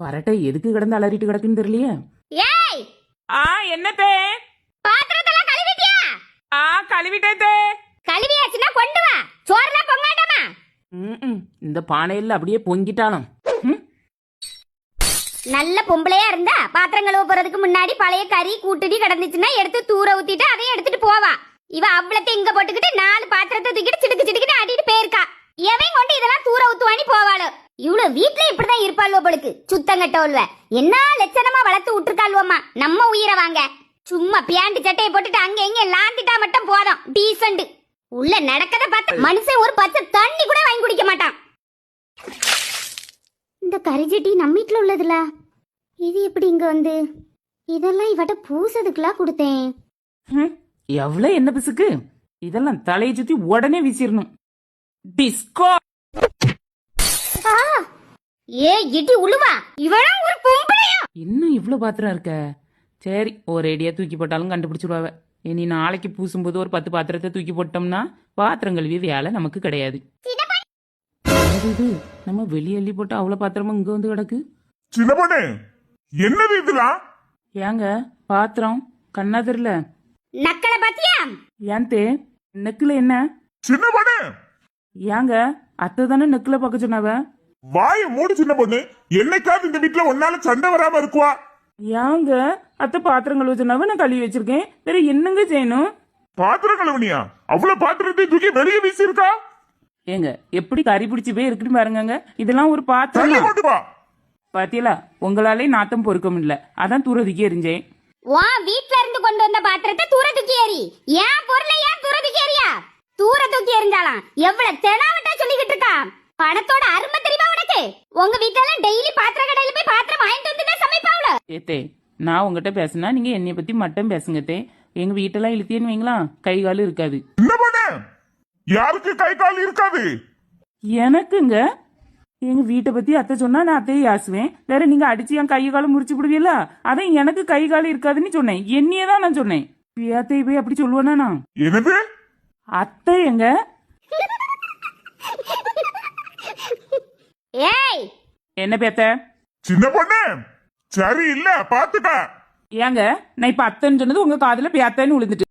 பரட்டை எதுக்கு கிடந்து அலறிட்டு கிடக்குன்னு தெரியலையே. ஏய்! ஆ என்னத்தே பாத்திரத்தெல்லாம் கழுவிட்டியா? ஆ கழுவிட்டே கழுவியாச்சுன்னா கொண்டு வா. சோறுலாம் பொங்காட்டாமா? ம் இந்த பானையில் அப்படியே பொங்கிட்டாலும். நல்ல பொம்பளையா இருந்தா பாத்திரம் கழுவ போறதுக்கு முன்னாடி பழைய கறி கூட்டடி கிடந்துச்சுன்னா எடுத்து தூர ஊத்திட்டு அதையும் எடுத்துட்டு போவா. இவ அவ்வளத்தை இங்க போட்டுக்கிட்டு நாலு பாத்திரத்தை தூக்கிட்டு அவளும் வீட்ல இப்படிதான் இருப்பாள்வோ அவளுக்கு சுத்தம் கட்டவள்வ என்ன லட்சணமா வளர்த்து விட்டுருக்காள்வோமா நம்ம உயிரை வாங்க. சும்மா பியாண்டு சட்டையை போட்டுட்டு அங்க எங்க லாண்டிட்டா மட்டும் போதும். டீசண்ட் உள்ள நடக்கத பார்த்து மனுஷன் ஒரு பச்சை தண்ணி கூட வாங்கி குடிக்க மாட்டான். இந்த கரிஜட்டி நம்ம வீட்டில் உள்ளதுல. இது எப்படி இங்க வந்து? இதெல்லாம் இவட்ட பூசதுக்குலாம் கொடுத்தேன். எவ்வளவு என்ன பிசுக்கு? இதெல்லாம் தலையை சுத்தி உடனே வீசிடணும் டிஸ்கோ! ஏ இடி உழுவா? இவனும் ஒரு பொம்பளையா? இன்னும் இவ்வளோ பாத்திரம் இருக்க? சரி ஒரேடியா தூக்கி போட்டாலும் கண்டுபிடிச்சிருவாவ. இனி நாளைக்கு பூசும்போது ஒரு பத்து பாத்திரத்தை தூக்கி போட்டோம்னா பாத்திரம் கழுவி வேலை நமக்கு கிடையாது. என்னது இது? நம்ம வெளியே அள்ளி போட்டு அவ்வளோ பாத்திரமும் இங்க வந்து கிடக்கு? சின்ன பொண்ணு என்னது இதெல்லாம்? ஏங்க பாத்திரம் கண்ணா தெரியல. நக்கலை பாத்தியா? ஏன் தே நெக்கில் என்ன? சின்ன பொண்ணு ஏங்க அத்தை தானே நெக்கில் பார்க்க சொன்னாவ? வாய மூடு சின்ன பொண்ணு என்னைக்காவது இந்த வீட்டுல ஒன்னால சண்டை வராம இருக்குவா? ஏங்க அத்தை பாத்திரம் கழுவ சொன்னாவ நான் கழுவி வச்சிருக்கேன். வேற என்னங்க செய்யணும்? பாத்திரம் கழுவுனியா? அவ்வளவு பாத்திரத்தை தூக்கி வெளியே வீசி இருக்கா ஏங்க எப்படி கறி பிடிச்சி போய் இருக்குன்னு பாருங்கங்க. இதெல்லாம் ஒரு பாத்திரம். வா. பாத்தீங்களா உங்களாலே நாத்தம் பொறுக்க முடியல. அதான் தூரதுக்கே எரிஞ்சேன் உன் வீட்ல இருந்து கொண்டு வந்த பாத்திரத்தை தூர தூக்கி ஏறி ஏன் பொருளை ஏன் தூர தூக்கி ஏறியா தூர தூக்கி எறிஞ்சாலாம் எவ்வளவு தெனாவட்டா சொல்லிக்கிட்டு இருக்கா பணத்தோட அருமை உங்க வீட்ல எல்லாம் டெய்லி பாத்திர கடையில போய் பாத்திரம் வாங்கிட்டு வந்து தான் சமைப்பாவுல ஏத்தே நான் உங்ககிட்ட பேசுனா நீங்க என்னைய பத்தி மட்டும் பேசுங்க தே. எங்க வீட்டெல்லாம் இழுத்தேன்னு வைங்களா? கை கால் இருக்காது. பொண்ணு? யாருக்கு கை கால் இருக்காது? எனக்குங்க. எங்க வீட்டை பத்தி அத்தை சொன்னா நான் அத்தையை யாசுவேன். வேற நீங்க அடிச்சு என் கை காலம் முறிச்சு விடுவீல்ல அதான் எனக்கு கை கால் இருக்காதுன்னு சொன்னேன். என்னையே தான் நான் சொன்னேன். பேத்தை போய் அப்படி சொல்லுவேனா நான்? என்னது? அத்தை எங்க? ஏய்! என்ன பேத்த? சின்ன பொண்ணு! சரி இல்ல பாத்துக்க. ஏங்க நான் இப்ப அத்தைன்னு சொன்னது உங்க காதுல பேத்தன்னு விழுந்துட்டு